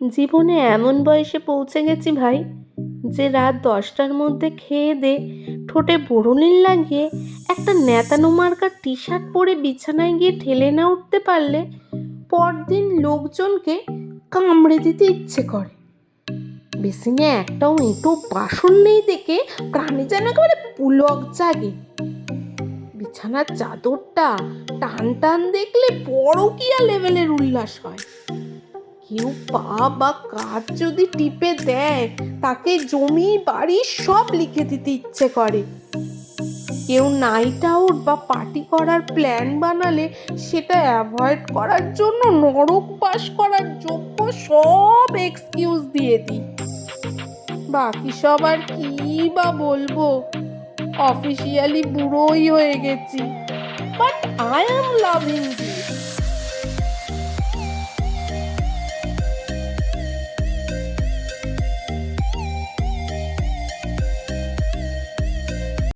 জীবনে এমন বয়সে পৌঁছে গেছি ভাই, যে রাত দশটার মধ্যে খেয়ে দে ঠোঁটে বোরোলিন লাগিয়ে একটা ন্যাতানো মার্কার টি শার্ট পরে বিছানায় গিয়ে ঠেলে না উঠতে পারলে পরদিন লোকজনকে কামড়ে দিতে ইচ্ছে করে। বেসিনে একটাও এঁটো বাসন নেই দেখে প্রাণী যেন একেবারে পুলক জাগে। বিছানার চাদরটা টান টান দেখলে পরকিয়া লেভেলের উল্লাস হয়। কেউ পা বা কাজ যদি টিপে দেয়, তাকে জমি, বাড়ি সব লিখে দিতে ইচ্ছে করে। কেউ নাইট আউট বা পার্টি করার প্ল্যান বানালে সেটা অ্যাভয়েড করার জন্য নরক পাস করার যোগ্য সব এক্সকিউজ দিয়ে দিই। বাকি সব আর কি বা বলব? অফিসিয়ালি বুড়োই হয়ে গেছি। But I am loving